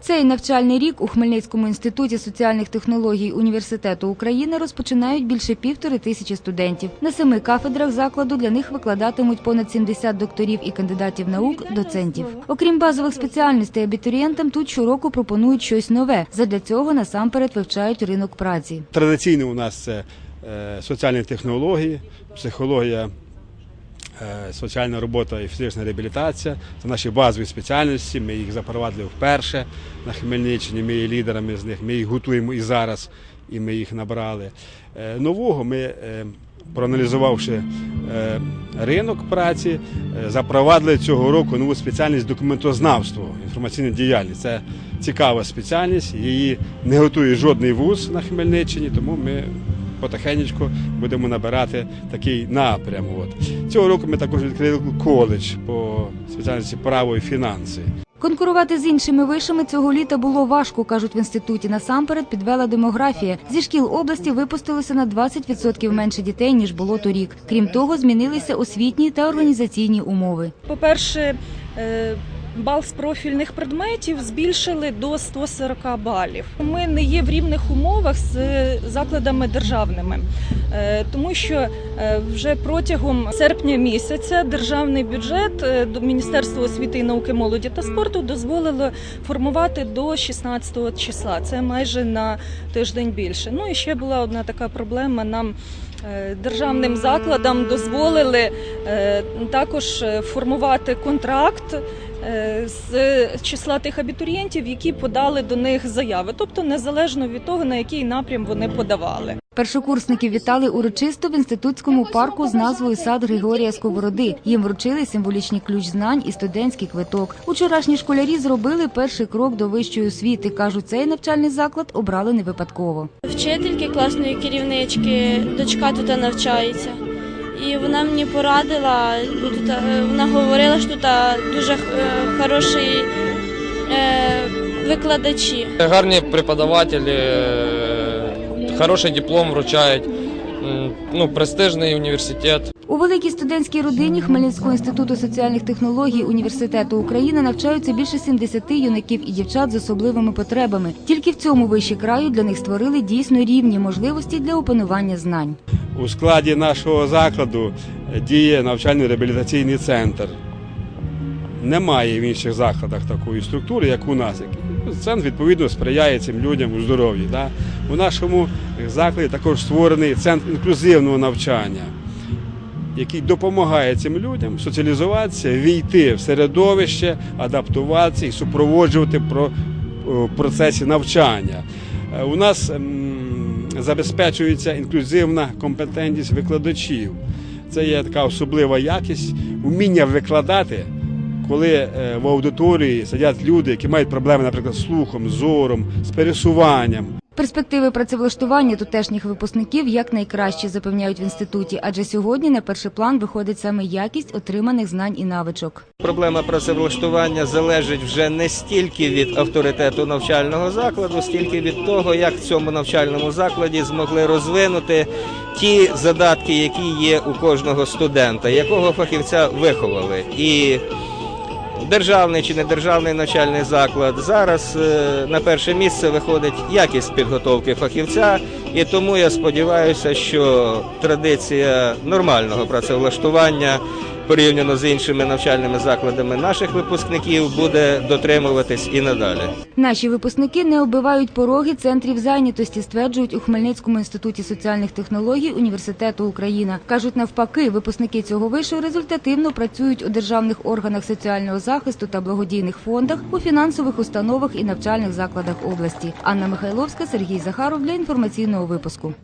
Цей навчальний рік у Хмельницькому інституті соціальних технологій Університету України розпочинають більше півтори тисячі студентів. На семи кафедрах закладу для них викладатимуть понад 70 докторів і кандидатів наук, доцентів. Окрім базових спеціальностей, абітурієнтам тут щороку пропонують щось нове. Задля цього насамперед вивчають ринок праці. Традиційно у нас це е, соціальні технології, психологія, соціальна робота і фізична реабілітація. Це наші базові спеціальності. Ми їх запровадили вперше на Хмельниччині. Ми є лідерами з них. Ми їх готуємо і зараз, і ми їх набрали. Е, Нового ми, е, проаналізувавши е, ринок праці, е, запровадили цього року нову спеціальність документознавство, інформаційна діяльність. Це цікава спеціальність. Її не готує жодний вуз на Хмельниччині, тому ми потихеньку будемо набирати такий напрям. От. Цього року ми також відкрили коледж по спеціальності право і фінанси. Конкурувати з іншими вишами цього літа було важко, кажуть в інституті. Насамперед підвела демографія. Зі шкіл області випустилося на 20% менше дітей ніж було торік. Крім того, змінилися освітні та організаційні умови. По-перше, е, бал з профільних предметів збільшили до 140 балів. Ми не є в рівних умовах з закладами державними, е, тому що е, вже протягом серпня місяця державний бюджет е, до Міністерства освіти науки, молоді та спорту дозволило формувати до 16 числа. Це майже на тиждень більше. Ну і ще була одна така проблема. Нам е, державним закладам дозволили е, також е, формувати контракт е, з числа тих абітурієнтів, які подали до них заяви, тобто незалежно від того, на який напрям вони подавали. Першокурсників вітали урочисто в інститутському парку з назвою Сад Григорія Сковороди. Їм вручили символічний ключ знань і студентський квиток. Учорашні школярі зробили перший крок до вищої освіти. кажуть, цей навчальний заклад обрали не випадково. Вчительки класної керівнички, дочка тут навчається. І вона мені порадила, тут, е, вона говорила, що тут е, дуже е, хороші викладачі. Гарні преподавателі, хороший диплом вручають, ну, престижний університет. У великій студентській родині Хмельницького інституту соціальних технологій університету України навчаються більше 70 юнаків і дівчат з особливими потребами. Тільки в цьому вищі краю для них створили дійсно рівні можливості для опанування знань. У складі нашого закладу діє навчально-реабілітаційний центр. Немає в інших закладах такої структури, як у нас. Центр відповідно сприяє цим людям у здоров'ї. Да? У нашому закладі також створений центр інклюзивного навчання, який допомагає цим людям соціалізуватися, війти в середовище, адаптуватися і супроводжувати про, в процесі навчання. Е, У нас забезпечується інклюзивна компетентність викладачів. Це є така особлива якість, вміння викладати, коли е, в аудиторії сидять люди, які мають проблеми, наприклад, з слухом, зором, з пересуванням. Перспективи працевлаштування тутешніх випускників якнайкращі запевняють в інституті, адже сьогодні на перший план виходить саме якість отриманих знань і навичок. Проблема працевлаштування залежить вже не стільки від авторитету навчального закладу, стільки від того, як в цьому навчальному закладі змогли розвинути ті задатки, які є у кожного студента, якого фахівця виховали. І державний чи недержавний навчальний заклад. Зараз е, на перше місце виходить якість підготовки фахівця, і тому я сподіваюся, що традиція нормального працевлаштування порівняно з іншими навчальними закладами наших випускників буде дотримуватись і надалі. Наші випускники не оббивають пороги центрів зайнятості, стверджують у Хмельницькому інституті соціальних технологій Університету Україна. Кажуть, навпаки, випускники цього вишу результативно працюють у державних органах соціального захисту та благодійних фондах, у фінансових установах і навчальних закладах області. Анна Михайловська, Сергій Захаров для інформаційного випуску.